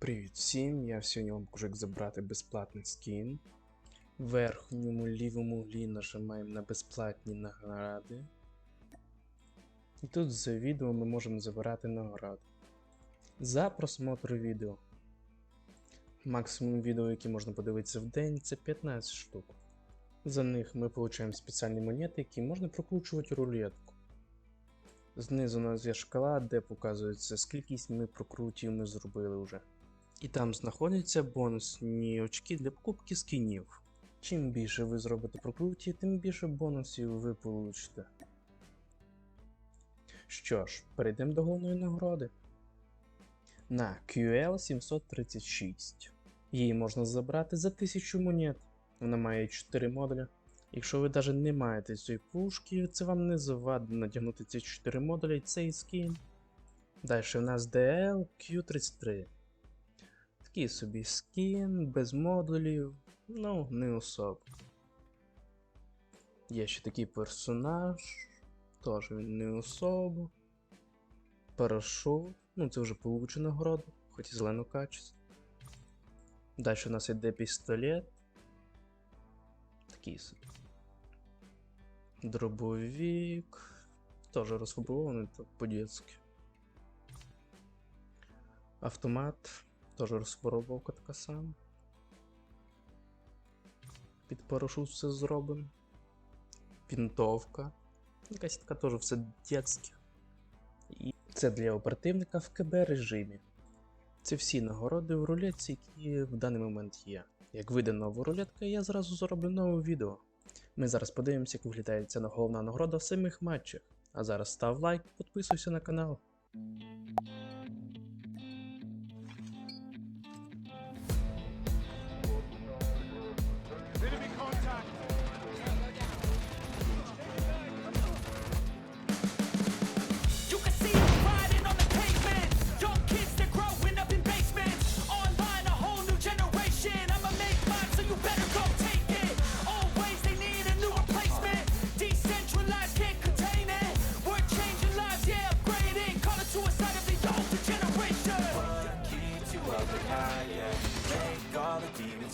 Привіт всім! Я сьогодні вам покажу, як забрати безплатний скін. В верхньому лівому углі нажимаємо на безплатні награди. І тут за відео ми можемо забирати награди. За просмотр відео. Максимум відео, які можна подивитися в день, це 15 штук. За них ми отримуємо спеціальні монети, які можна прокручувати рулетку. Знизу у нас є шкала, де показується, скільки ми прокрутів ми зробили вже. І там знаходяться бонусні очки для покупки скінів. Чим більше ви зробите прокруті, тим більше бонусів ви получите. Що ж, перейдемо до головної нагороди. На QL 736. Її можна забрати за 1000 монет. Вона має 4 модуля. Якщо ви навіть не маєте цієї пушки, це вам не завадить надягнути ці 4 модуля і цей скін. Далі в нас DL Q33. Такий собі скін, без модулів, ну, не особо. Є ще такий персонаж, теж він не особо. Парашут, ну це вже получена нагорода, хоч і зелену качество. Далі у нас йде пістолет. Такий собі. Дробовик. Теж розфабрикований так по-дєцьки. Автомат. Теж розфарбовка така сама. Під парашут все зроблено. Вінтовка. Якась така теж все дітське. І це для оперативника в КБ режимі. Це всі нагороди в рулетці, які в даний момент є. Як вийде нова рулетка, я зразу зроблю нове відео. Ми зараз подивимося, як виглядає ця головна нагорода в самих матчах. А зараз став лайк, підписуйся на канал.